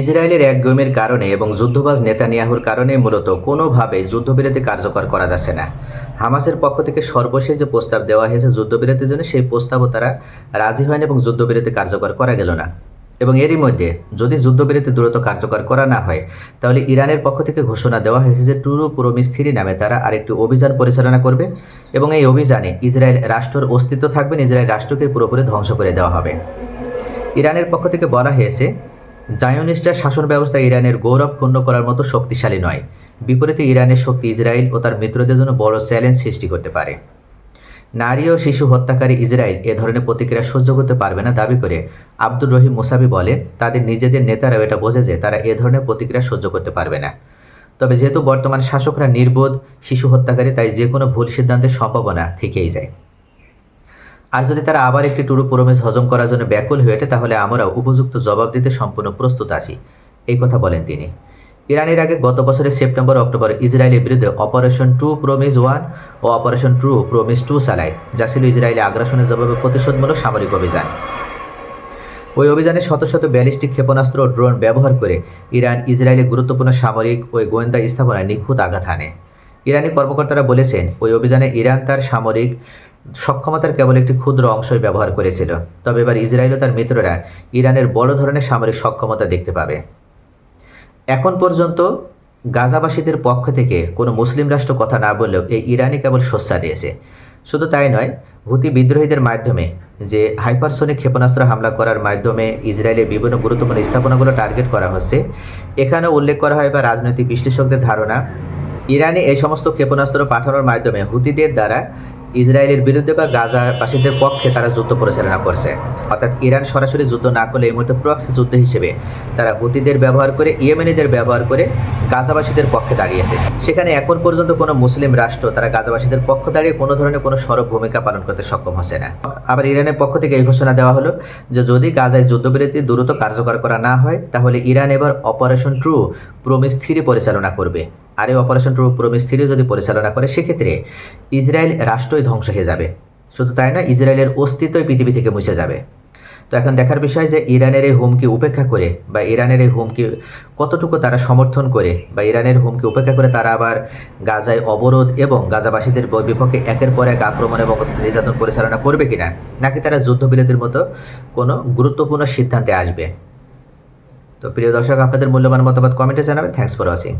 ইসরায়েলের এক গমের কারণে এবং যুদ্ধবাজ নেতানিয়াহুর কারণে মূলত কোনোভাবে যুদ্ধবিরতি কার্যকর করা যাচ্ছে না। হামাসের পক্ষ থেকে সর্বশেষ যে প্রস্তাব দেওয়া হয়েছে যুদ্ধবিরতির জন্য, সেই প্রস্তাবও তারা রাজি হয়নি এবং যুদ্ধবিরতি কার্যকর করা গেল না। এবং এরই মধ্যে যদি যুদ্ধবিরতি দ্রুত কার্যকর করা না হয়, তাহলে ইরানের পক্ষ থেকে ঘোষণা দেওয়া হয়েছে যে টুরু পুরোমিস্থিরি নামে তারা আরেকটি অভিযান পরিচালনা করবে এবং এই অভিযানে ইসরায়েল রাষ্ট্রের অস্তিত্ব থাকবে, ইসরায়েল রাষ্ট্রকে পুরোপুরি ধ্বংস করে দেওয়া হবে। ইরানের পক্ষ থেকে বলা হয়েছে জায়োনিস্টের শাসন ব্যবস্থা ইরানের গৌরব ক্ষুণ্ণ করার মতো শক্তিশালী নয়। বিপরীতে ইরানের শক্তি ইসরায়েল ও তার মিত্রদের জন্য বড় চ্যালেঞ্জ সৃষ্টি করতে পারে। নারী ও শিশু হত্যাকারী ইসরায়েল এ ধরনের প্রতিক্রিয়া সহ্য করতে পারবে না দাবি করে আব্দুর রহিম মুসাবি বলেন, তাদের নিজেদের নেতারাও এটা বোঝে যে তারা এ ধরনের প্রতিক্রিয়া সহ্য করতে পারবে না। তবে যেহেতু বর্তমান শাসকরা নির্বোধ, শিশু হত্যাকারী, তাই যে কোনো ভুল সিদ্ধান্তের সম্ভাবনা থেকেই যায়। আর যদি তারা আবার একটি টুরু প্রমিস হজম করার জন্য ব্যাকুল হয়ে ওঠে, তাহলে আমরাও উপযুক্ত জবাব দিতে সম্পূর্ণ প্রস্তুত আছি। এই কথা বলেন তিনি। ইরানের আগে গত বছরের সেপ্টেম্বর অক্টোবর ইসরায়েলের বিরুদ্ধে অপারেশন টু প্রমিস ওয়ান ও অপারেশন টু প্রমিস টু চালায়, যা ছিল ইসরায়েলি আগ্রাসনের জবাবে প্রতিশোধমূলক সামরিক অভিযান। ওই অভিযানে শত শত ব্যালিস্টিক ক্ষেপণাস্ত্র ও ড্রোন ব্যবহার করে ইরান ইসরায়েলের গুরুত্বপূর্ণ সামরিক ও গোয়েন্দা স্থাপনায় নিখুঁত আঘাত হানে। ইরানি কর্মকর্তারা বলেছেন, ওই অভিযানে ইরান তার সামরিক সক্ষমতার কেবল একটি ক্ষুদ্র অংশই ব্যবহার করেছিল। তবে এবার ইসরায়েল তার মিত্ররা ইরানের বড় ধরনের সামরিক সক্ষমতা দেখতে পাবে। এখন পর্যন্ত গাজাবাসীদের পক্ষ থেকে কোনো মুসলিম রাষ্ট্র কথা না বললেও এই ইরানি কেবল সোচ্চা দিয়েছে। শুধু তাই নয়, হুতি বিদ্রোহীদের মাধ্যমে যে হাইপারসোনিক ক্ষেপণাস্ত্র হামলা করার মাধ্যমে ইসরায়েলের বিভিন্ন গুরুত্বপূর্ণ স্থাপনাগুলো টার্গেট করা হচ্ছে, এখানেও উল্লেখ করা হয় বা রাজনৈতিক বিশ্লেষকদের ধারণা, ইরানে এই সমস্ত ক্ষেপণাস্ত্র পাঠানোর মাধ্যমে হুতিদের দ্বারা ইসরায়েলের বিরুদ্ধে বা গাজাবাসীদের পক্ষে তারা যুদ্ধ পরিচালনা করছে। অর্থাৎ ইরান সরাসরি যুদ্ধ না করলে এই মুহূর্তে প্রক্সি যুদ্ধ হিসেবে তারা হুতিদের ব্যবহার করে, ইয়েমেনিদের ব্যবহার করে গাজাবাসীদের পক্ষে দাঁড়িয়েছে। সেখানে এখন পর্যন্ত কোনো মুসলিম রাষ্ট্র তারা গাজাবাসীদের পক্ষ দাঁড়িয়ে কোনো ধরনের কোনো সরব ভূমিকা পালন করতে সক্ষম হচ্ছে না। আবার ইরানের পক্ষ থেকে এই ঘোষণা দেওয়া হলো যে যদি গাজায় যুদ্ধবিরতি দ্রুত কার্যকর করা না হয়, তাহলে ইরান এবার অপারেশন ট্রু প্রমিস থ্রি পরিচালনা করবে। আর এই অপারেশন ট্রু প্রমিস যদি পরিচালনা করে, সেক্ষেত্রে ইসরায়েল রাষ্ট্রই ধ্বংস হয়ে যাবে। শুধু তাই না ইসরায়েলের অস্তিত্বই পৃথিবী থেকে মুছে যাবে। তো এখন দেখার বিষয় যে ইরানের এই হুমকি উপেক্ষা করে বা ইরানের এই হুমকি কতটুকু তারা সমর্থন করে বা ইরানের হুমকি উপেক্ষা করে তারা আবার গাজায় অবরোধ এবং গাজাবাসীদের বিপক্ষে একের পর এক আক্রমণ এবং নির্যাতন পরিচালনা করবে কিনা, নাকি তারা যুদ্ধবিরতির মতো কোনো গুরুত্বপূর্ণ সিদ্ধান্তে আসবে? তো প্রিয় দর্শক, আপনাদের মূল্যবান মতামত কমেন্টে জানাবেন। Thanks for watching